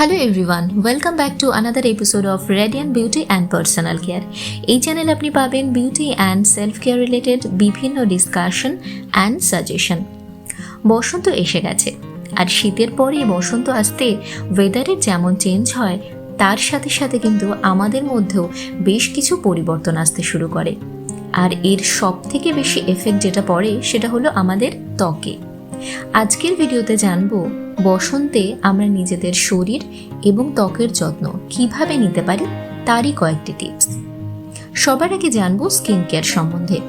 Hello everyone welcome back to another episode of Radian beauty and personal care এই channel আপনি পাবেন beauty and self care related বিভিন্ন discussion and suggestion বসন্ত এসে গেছে। আর শীতের পরে বসন্ত আসতে ওয়েদারের যেমন চেঞ্জ হয়, তার সাথে সাথে কিন্তু আমাদের মধ্যেও বেশ কিছু পরিবর্তন আসতে শুরু করে। আর এর সব থেকে বেশি এফেক্ট যেটা পড়ে, সেটা হলো আমাদের ত্বকে। আজকের ভিডিওতে জানব বসন্তে আমরা নিজেদের শরীর এবং ত্বকের যত্ন কীভাবে নিতে পারি তারই কয়েকটি টিপস সবার আগে জানব স্কিন কেয়ার সম্বন্ধে।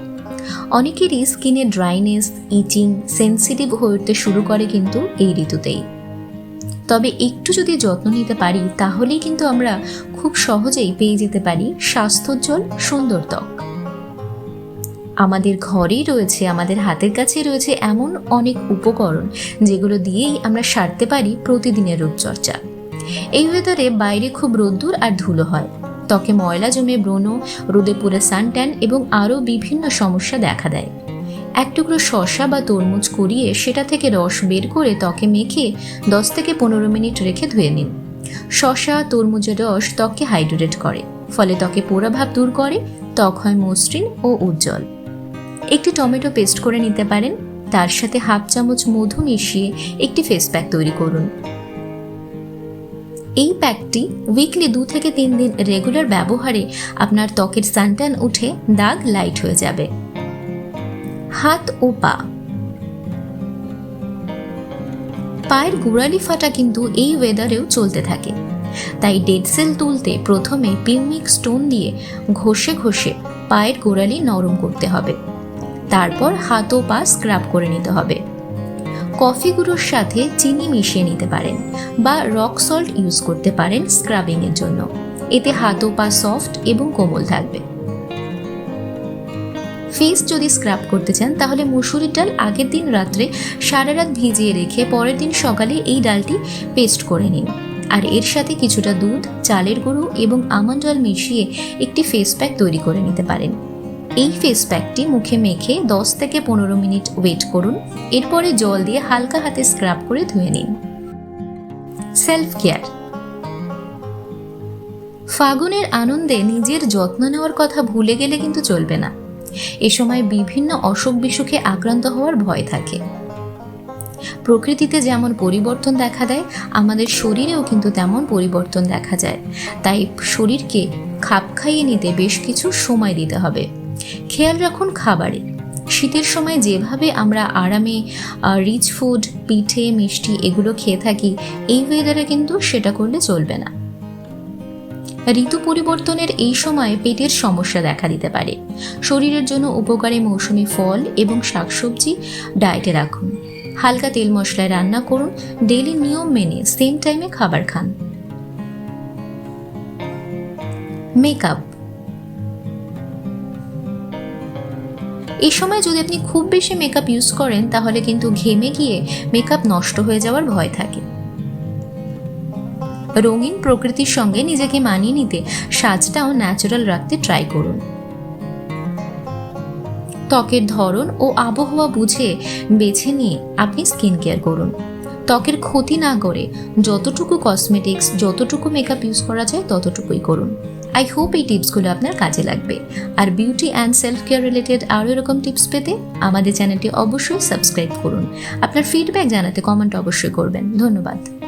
অনেকেরই স্কিনে ড্রাইনেস ইচিং সেন্সিটিভ হয়ে উঠতে শুরু করে কিন্তু এই ঋতুতেই। তবে একটু যদি যত্ন নিতে পারি, তাহলেই কিন্তু আমরা খুব সহজেই পেয়ে যেতে পারি স্বাস্থ্যোজ্জ্বল সুন্দর ত্বক। আমাদের ঘরেই রয়েছে, আমাদের হাতের কাছেই রয়েছে এমন অনেক উপকরণ যেগুলো দিয়েই আমরা সারতে পারি প্রতিদিনের রূপচর্চা। এই ওয়েদারে বাইরে খুব রোদ্দুর আর ধুলো হয়। ত্বকে ময়লা জমে ব্রণ, রোদে পুরে সানট্যান এবং আরও বিভিন্ন সমস্যা দেখা দেয়। এক টুকরো শসা বা তরমুজ কুড়িয়ে সেটা থেকে রস বের করে ত্বকে মেখে দশ থেকে পনেরো মিনিট রেখে ধুয়ে নিন। শসা, তরমুজের রস ত্বককে হাইড্রেট করে, ফলে ত্বকে পোড়া ভাব দূর করে, ত্বক হয় মসৃণ ও উজ্জ্বল। একটি টমেটো পেস্ট করে নিতে পারেন। তার সাথে হাফ চামচ মধু মিশিয়ে একটি ফেস প্যাক তৈরি করুন। এই প্যাকটি উইকলি দু থেকে তিন দিন রেগুলার ব্যবহারে আপনার ত্বকের সানট্যান উঠে দাগ লাইট হয়ে যাবে। হাত ও পা। পায়ের গোড়ালি ফাটা কিন্তু এই ওয়েদারেও চলতে থাকে। তাই ডেড সেল তুলতে প্রথমে পিউমিক স্টোন দিয়ে ঘষে ঘষে পায়ের গোড়ালি নরম করতে হবে। তারপর হাত ও পা স্ক্রাব করে নিতে হবে। কফি গুঁড়োর সাথে চিনি মিশিয়ে নিতে পারেন বা রক সল্ট ইউজ করতে পারেন স্ক্রাবিংয়ের জন্য। এতে হাত ও পা সফট এবং কোমল থাকবে। ফেস যদি স্ক্রাব করতে চান, তাহলে মুসুরির ডাল আগের দিন রাত্রে সারা রাত ভিজিয়ে রেখে পরের দিন সকালে এই ডালটি পেস্ট করে নিন। আর এর সাথে কিছুটা দুধ, চালের গুঁড়ো এবং আমন্ড অয়েল মিশিয়ে একটি ফেস প্যাক তৈরি করে নিতে পারেন। এই ফেস প্যাকটি মুখে মেখে দশ থেকে পনেরো মিনিট ওয়েট করুন। এরপরে জল দিয়ে হালকা হাতে স্ক্রাব করে ধুয়ে নিন। সেলফ কেয়ার ফাগুনের আনন্দে নিজের যত্ন নেওয়ার কথা ভুলে গেলে কিন্তু চলবে না। এ সময় বিভিন্ন অসুখ বিসুখে আক্রান্ত হওয়ার ভয় থাকে। প্রকৃতিতে যেমন পরিবর্তন দেখা দেয়, আমাদের শরীরেও কিন্তু তেমন পরিবর্তন দেখা যায়। তাই শরীরকে খাপ খাইয়ে নিতে বেশ কিছু সময় দিতে হবে। খেয়াল রাখুন খাবারে। শীতের সময় যেভাবে আমরা আরামে রিচ ফুড পিঠে, মিষ্টি এগুলো খেয়ে থাকি, এই ওয়েদারে কিন্তু সেটা করলে চলবে না। ঋতু পরিবর্তনের এই সময় পেটের সমস্যা দেখা দিতে পারে। শরীরের জন্য উপকারী মৌসুমি ফল এবং শাকসবজি ডায়েটে রাখুন। হালকা তেল মশলায় রান্না করুন ডেলি নিয়ম মেনে সেম টাইমে খাবার খান। মেকআপ এই সময় যদি আপনি খুব বেশি মেকআপ ইউজ করেন, তাহলে কিন্তু ঘেমে গিয়ে মেকআপ নষ্ট হয়ে যাওয়ার ভয় থাকে। রঙিন প্রকৃতির সঙ্গে নিজেকে মানিয়ে নিতে সাজটাও ন্যাচারাল রাখতে ট্রাই করুন। ত্বকের ধরন ও আবহাওয়া বুঝে বেছে নিয়ে আপনি স্কিন কেয়ার করুন। ত্বকের ক্ষতি না করে যতটুকু কসমেটিক্স যতটুকু মেকআপ ইউজ করা যায়, ততটুকুই করুন। আই হোপ এই টিপসগুলো আপনার কাজে লাগবে। আর beauty and self care related আরও এরকম টিপস পেতে আমাদের চ্যানেলটি অবশ্যই সাবস্ক্রাইব করুন। আপনার ফিডব্যাক জানাতে কমেন্ট অবশ্যই করবেন। ধন্যবাদ।